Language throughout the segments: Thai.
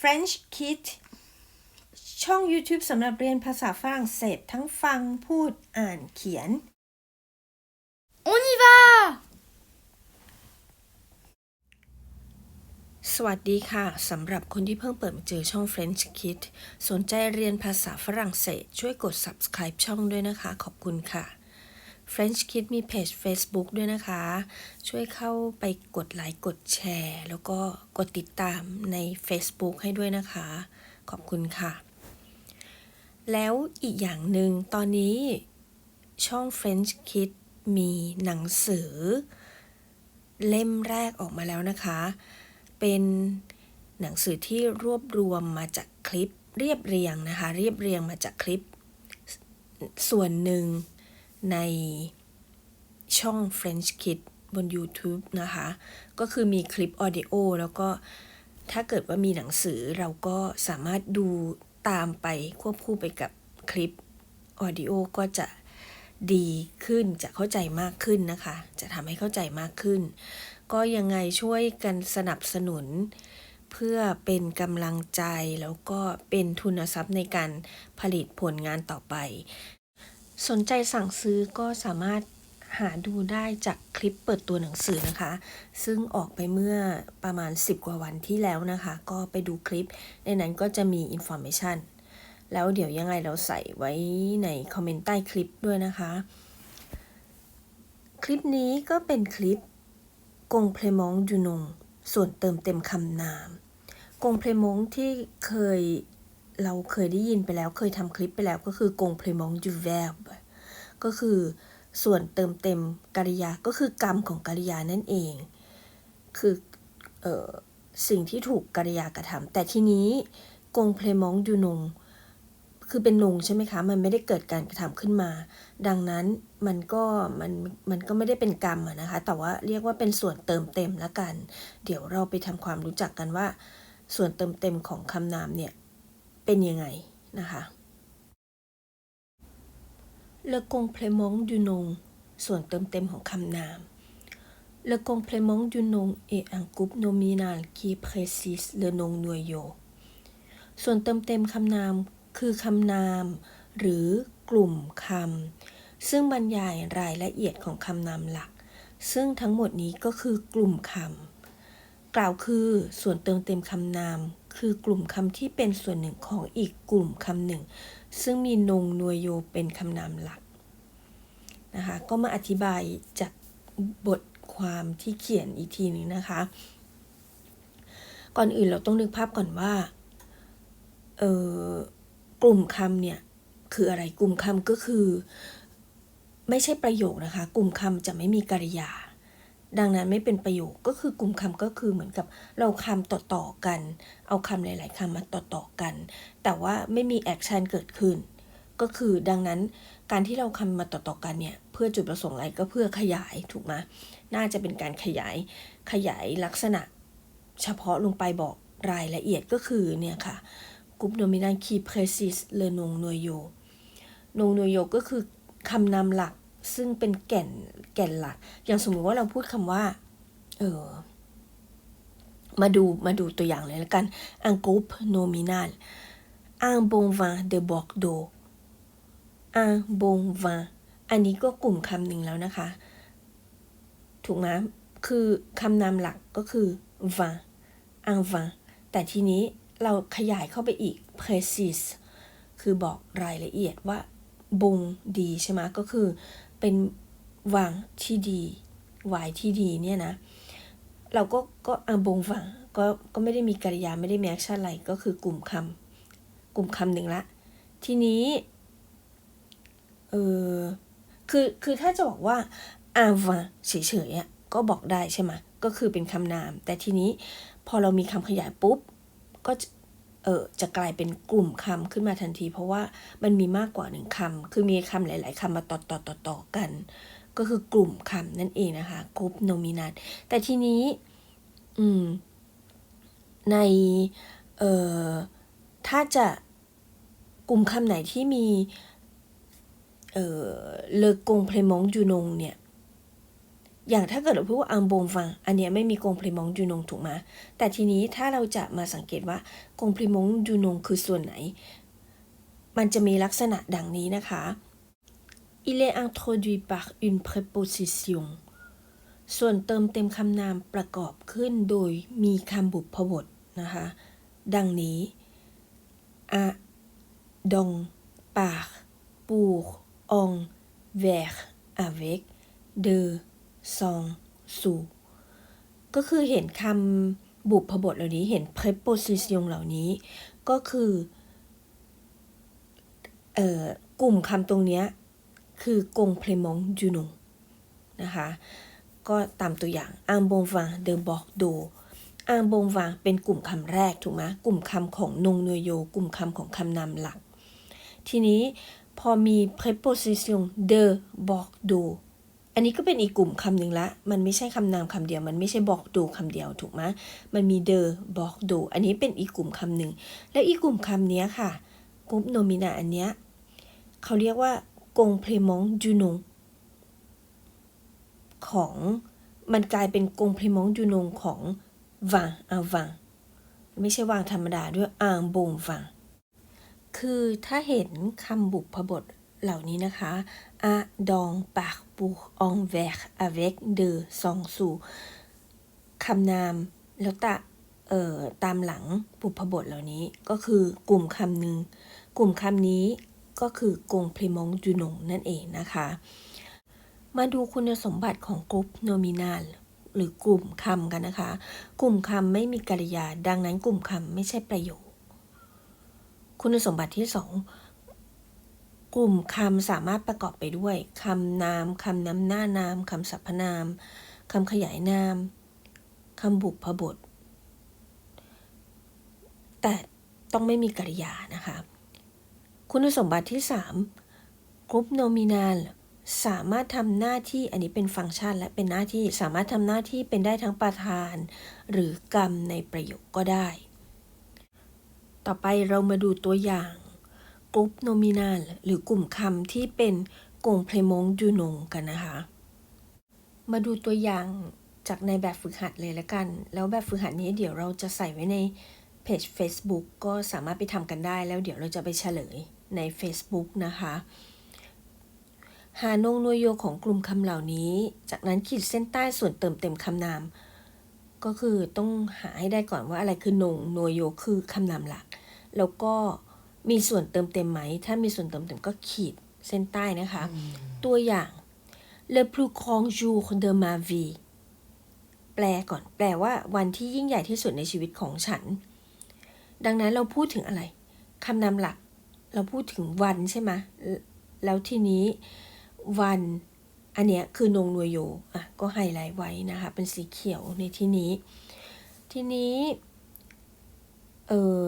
French Kid ช่อง YouTube สำหรับเรียนภาษาฝรั่งเศสทั้งฟังพูดอ่านเขียน On y va สวัสดีค่ะ สำหรับคนที่เพิ่งเปิดมาเจอช่อง French Kid สนใจเรียนภาษาฝรั่งเศส ช่วยกด subscribe ช่องด้วยนะคะ ขอบคุณค่ะ French Kid มีเพจ Facebook ด้วยนะคะ ช่วยเข้าไปกดไลค์กดแชร์ แล้วก็กดติดตามใน Facebook ให้ด้วยนะคะ ขอบคุณค่ะ แล้วอีกอย่างหนึ่งตอนนี้ช่อง French Kid มีหนังสือ เล่มแรกออกมาแล้วนะคะ เป็นหนังสือที่รวบรวมมาจากคลิปเรียบเรียงนะคะ เรียบเรียงมาจากคลิปส่วนหนึ่ง ในช่อง French Kid บน YouTube นะคะ ก็คือมีคลิปออดิโอแล้วก็ถ้าเกิดว่ามีหนังสือเราก็สามารถดูตามไปควบคู่ไปกับคลิปออดิโอก็จะดีขึ้นจะเข้าใจมากขึ้นนะคะ จะทำให้เข้าใจมากขึ้น ก็ยังไงช่วยกันสนับสนุน เพื่อเป็นกำลังใจแล้วก็เป็นทุนทรัพย์ในการผลิตผลงานต่อไป สนใจสั่งซื้อก็สามารถหาดูได้จากคลิปเปิดตัวหนังสือนะคะ ซึ่งออกไปเมื่อประมาณ 10 กว่าวันที่แล้วนะคะ ก็ไปดูคลิป ในนั้นก็จะมีอินโฟ a t ชันแล้วเดี๋ยวยังไงเราใส่ไว้ในคอมเมนต์ใต้คลิปด้วยนะคะ คลิปนี้ก็เป็นคลิปกงเพลมองจูนงส่วนเติมเต็มคำนาม กงเพลมองที่เคย เราเคยได้ยินไปแล้วเคยทำคลิปไปแล้วก็คือกงเพลมองจูเวร์บก็คือส่วนเติมเต็มกริยาก็คือกรรมของกริยานั่นเอง คือออสิ่งที่ถูกกริยากระทำแต่ทีนี้กงเพลมองจูนงคือเป็นนงใช่ไหมคะ มันไม่ได้เกิดการกระทำขึ้นมา ดังนั้นมันก็มันมันก็ไม่ได้เป็นกรรมนะคะ แต่ว่าเรียกว่าเป็นส่วนเติมเต็มละกัน เดี๋ยวเราไปทำความรู้จักกันว่า ส่วนเติมเต็มของคำนามเนี่ย เป็นยังไงนะคะ Le complément du nom ส่วนเติมเต็มของคำนาม Le complément du nom est un groupe nominal qui précise le nom noyau ส่วนเติมเต็มคำนามคือคำนาม หรือกลุ่มคำซึ่งบรรยายรายละเอียดของคำนามหลัก ซึ่งทั้งหมดนี้ก็คือกลุ่มคำ กล่าวคือส่วนเติมเต็มคำนาม คือกลุ่มคำที่เป็นส่วนหนึ่งของอีกกลุ่มคำหนึ่ง ซึ่งมีนงนวยโยเป็นคำนามหลักนะคะก็มาอธิบายจากบทความที่เขียนอีกทีนึงนะคะ ก่อนอื่นเราต้องนึกภาพก่อนว่าเออกลุ่มคำเนี่ยคืออะไรกลุ่มคำก็คือ ไม่ใช่ประโยคนะคะ กลุ่มคำจะไม่มีกริยา ดังนั้นไม่เป็นประโยคก็คือกลุ่มคำก็คือเหมือนกับเราคำต่อๆกัน เอาคำหลาย ๆคำมาต่อๆกัน แต่ว่าไม่มีแอคชั่นเกิดขึ้น ก็คือดังนั้นการที่เราคำมาต่อๆกันเนี่ยเพื่อจุดประสงค์อะไรก็เพื่อขยายถูกไหมน่าจะเป็นการขยายขยายลักษณะ เฉพาะลงไปบอกรายละเอียดก็คือเนี่ยค่ะกรุ๊ปโนมินันคีเพรซิสเลนงนวยโยนงนวยโยก็คือคำนำหลัก ซึ่งเป็นแก่นแก่นหลัก อย่างสมมุติว่าเราพูดคำว่า เออมาดูมาดูตัวอย่างเลยแล้วกัน un groupe nominal un bon vin de Bordeaux un bon vin อันนี้ก็กลุ่มคำหนึ่งแล้วนะคะ ถูกไหมคือคำนามหลักก็คือ vin un vin แต่ทีนี้เราขยายเข้าไปอีก precise คือบอกรายละเอียดว่าบงดีใช่ไหมก็คือ เป็นวางที่ดีวายที่ดีเนี่ยนะ เราก็ก็อังบงวังก็ก็ไม่ได้มีกริยาไม่ได้มีแอคชั่นอะไรก็คือกลุ่มคำกลุ่มคำหนึ่งละ ทีนี้เออคือคือถ้าจะบอกว่าอาวังเฉยๆอะก็บอกได้ใช่ไหมก็คือเป็นคำนาม แต่ทีนี้พอเรามีคำขยายปุ๊บ ก็ เออจะกลายเป็นกลุ่มคำขึ้นมาทันที เพราะว่ามันมีมากกว่าหนึ่งคำคือมีคำหลาย ๆคำมาต่อต่อต่อต่อกัน ก็คือกลุ่มคำนั่นเองนะคะกลุ่มโนมินัตแต่ทีนี้ อืม ในเอ่อถ้าจะกลุ่มคำไหนที่มี เอ่อเลกงเพลมองจูนงเนี่ย อย่างถ้าเกิดเราพูดว่าอังบงฟัง อันเนี้ยไม่มีกงพลิมองจูนงถูกไหมแต่ทีนี้ถ้าเราจะมาสังเกตว่ากงพลิมองจูนงคือส่วนไหน มันจะมีลักษณะดังนี้นะคะ il est introduit par une préposition ส่วนเติมเต็มคำนามประกอบขึ้นโดยมีคำบุพบทนะคะ ดังนี้ a dong par pour en vers avec de sans sous ก็คือเห็นคำบุพบทเหล่านี้เห็น preposition เหล่านี้ ก็คือเอ่อกลุ่มคำตรงเนี้ยคือกงเพลมองจูนงนะคะ ก็ตามตัวอย่าง un bon vin de Bordeaux un bon vin เป็นกลุ่มคำแรกถูกไหมกลุ่มคำของนงเนยโย กลุ่มคำของคำนามหลัก ทีนี้พอมี preposition de Bordeaux อั อันนี้ก็เป็นอีกกลุ่มคำหนึ่งละ มันไม่ใช่คำนามคำเดียว มันไม่ใช่บอกดูคำเดียวถูกไหมมันมี de บอกดูอันนี้เป็นอีกกลุ่มคำหนึ่ง และอีกกลุ่มคำนี้ค่ะกลุ่มโนมินาอันเนี้ยเขาเรียกว่ากงเพลมองจูนงของมันกลายเป็นกงเพลมองจูนงของวางอาวางไม่ใช่วางธรรมดาด้วยอ่างบงวางคือถ้าเห็นคำบุพบทเหล่านี้นะคะ a dong par pour en vers avec de sans sous คำนามแล้วตะเอ่อตามหลังบุพบทเหล่านี้ก็คือกลุ่มคำหนึ่งกลุ่มคำนี้ก็คือกงพริมงจูนงนั่นเองนะคะ มาดูคุณสมบัติของกลุ่มโนมินาลหรือกลุ่มคำกันนะคะ กลุ่มคำไม่มีกริยา ดังนั้นกลุ่มคำไม่ใช่ประโยค คุณสมบัติที่สอง กลุ่มคำสามารถประกอบไปด้วยคำนามคำนำหน้านามคำสรรพนามคำขยายนามคำบุพบท แต่ต้องไม่มีกริยานะคะ คุณสมบัติที่ 3 กรุ๊ปโนมินาลสามารถทำหน้าที่อันนี้เป็นฟังก์ชันและเป็นหน้าที่สามารถทำหน้าที่เป็นได้ทั้งประธาน หรือกรรมในประโยคก็ได้ ต่อไปเรามาดูตัวอย่าง กรุ๊ปโนมินาลหรือกลุ่มคำที่เป็นกงเพลมงจูนงกันนะคะ มาดูตัวอย่างจากในแบบฝึกหัดเลยละกัน แล้วแบบฝึกหัดนี้เดี๋ยวเราจะใส่ไว้ในเพจ Facebook ก็สามารถไปทำกันได้แล้วเดี๋ยวเราจะไปเฉลยใน Facebook นะคะหานงนวยโยของกลุ่มคำเหล่านี้ จากนั้นขีดเส้นใต้ส่วนเติมเต็มคำนาม ก็คือต้องหาให้ได้ก่อนว่าอะไรคือนงนวยโยคือคำนามหลัก แล้วก็ มีส่วนเติมเต็มไหม ถ้ามีส่วนเติมเต็มก็ขีดเส้นใต้นะคะ ตัวอย่าง le plus grand jour de ma vie แปลก่อน แปลว่าวันที่ยิ่งใหญ่ที่สุดในชีวิตของฉัน ดังนั้นเราพูดถึงอะไรคำนามหลัก เราพูดถึงวันใช่ไหมแล้วทีนี้วันอันเนี้ยคือนงนวยโยอะก็ไฮไลท์ไว้นะคะ เป็นสีเขียวในที่นี้ ทีนี้ เออ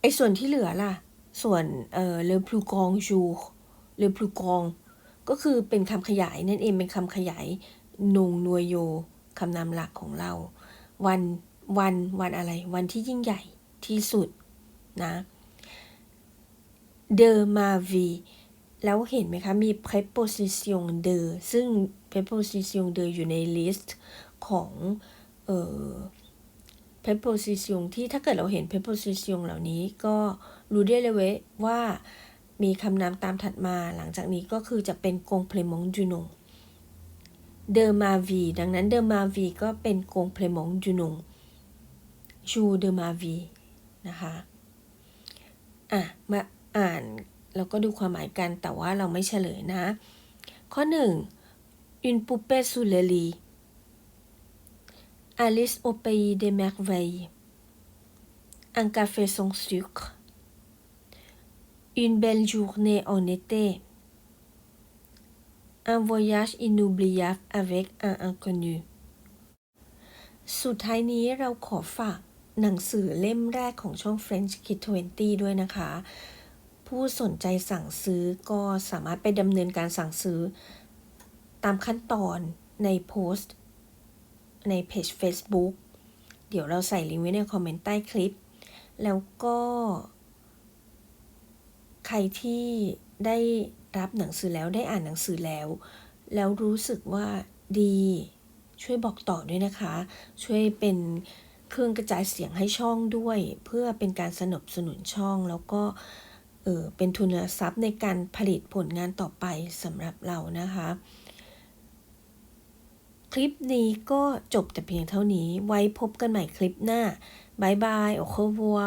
ไอ้ส่วนที่เหลือล่ะ ส่วนเอ่อ le plus grand jour le plus grand ก็คือเป็นคำขยายนั่นเองเป็นคำขยายนงนวยโยคำนามหลักของเรา วันวันวันอะไร วันที่ยิ่งใหญ่ที่สุดนะ de ma vie แล้วเห็นไหมคะ มี preposition de ซึ่ง preposition de อยู่ใน list ของ เอ่อ preposition ที่ถ้าเกิดเราเห็น preposition เหล่านี้ก็รู้ได้เลยเว้ยว่ามีคำนามตามถัดมาหลังจากนี้ก็คือจะเป็นกงเพลมงจูนงเดอร์มาวีดังนั้นเดอร์มาวีก็เป็นกงเพลมงจูนงชูเดอร์มาวีนะคะอะมาอ่านแล้วก็ดูความหมายกันแต่ว่าเราไม่เฉลยนะ ข้อหนึ่ง une poupée sous le lit Alice au pays des merveilles un café sans sucre une belle journée en été un voyage inoubliable avec un inconnu สุดท้ายนี้เราขอฝากหนังสือเล่มแรกของช่อง French Kid 20 ด้วยนะคะ ผู้สนใจสั่งซื้อก็สามารถไปดำเนินการสั่งซื้อ ตามขั้นตอนในโพสต์ ในเพจ Facebook เดี๋ยวเราใส่ลิงก์ไว้ในคอมเมนต์ใต้คลิป แล้วก็ ใครที่ได้รับหนังสือแล้วได้อ่านหนังสือแล้ว แล้วรู้สึกว่าดีช่วยบอกต่อด้วยนะคะ ช่วยเป็นเครื่องกระจายเสียงให้ช่องด้วย เพื่อเป็นการสนับสนุนช่องแล้วก็เออเป็นทุนทรัพย์ในการผลิตผลงานต่อไปสำหรับเรานะคะ คลิปนี้ก็จบแต่เพียงเท่านี้ไว้พบกันใหม่คลิปหน้าบายบายโอเควัว